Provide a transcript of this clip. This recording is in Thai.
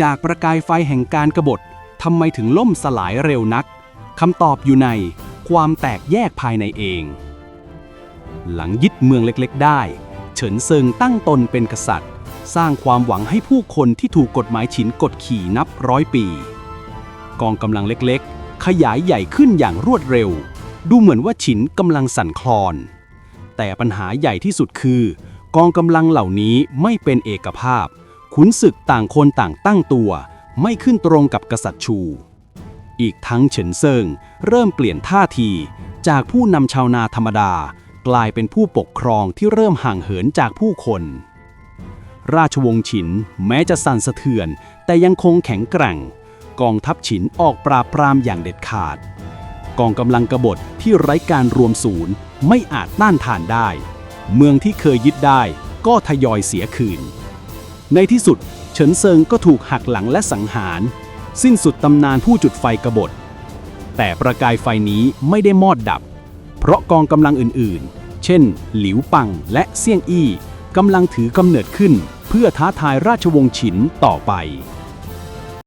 จากประกายไฟแห่งการกรบฏทำไมถึงล่มสลายเร็วนักคำตอบอยู่ในความแตกแยกภายในเอง หลังยึดเมืองเล็กๆ ได้ เฉินเซิงตั้งตนเป็นกษัตริย์ สร้างความหวังให้ผู้คนที่ถูกกฎหมายฉินกดขี่นับร้อยปี กองกำลังเล็กๆ ขยายใหญ่ขึ้นอย่างรวดเร็ว ดูเหมือนว่าฉินกำลังสั่นคลอน แต่ปัญหาใหญ่ที่สุดคือ กองกำลังเหล่านี้ไม่เป็นเอกภาพ ขุนศึกต่างคนต่างตั้งตัว ไม่ขึ้นตรงกับกษัตริย์ชู อีกทั้งเฉินเซิงเริ่มเปลี่ยนท่าที จากผู้นำชาวนาธรรมดา กลายเป็นผู้ปกครองที่เริ่มห่างเหินจากผู้คน ราชวงศ์ฉินแม้จะสั่นสะเทือน แต่ยังคงแข็งแกร่ง กองทัพฉินออกปราบปรามอย่างเด็ดขาด กองกำลังกบฏที่ไร้การรวมศูนย์ไม่อาจต้านทานได้ เมืองที่เคยยึดได้ก็ทยอยเสียคืน ในที่สุด เฉินเซิงก็ถูกหักหลังและสังหาร สิ้นสุดตำนานผู้จุดไฟกบฏ แต่ประกายไฟนี้ไม่ได้มอดดับ เพราะกองกำลังอื่นๆ เช่น หลิวปังและเซี่ยงอี้กำลังถือกำเนิดขึ้น เพื่อท้าทายราชวงศ์ฉินต่อไป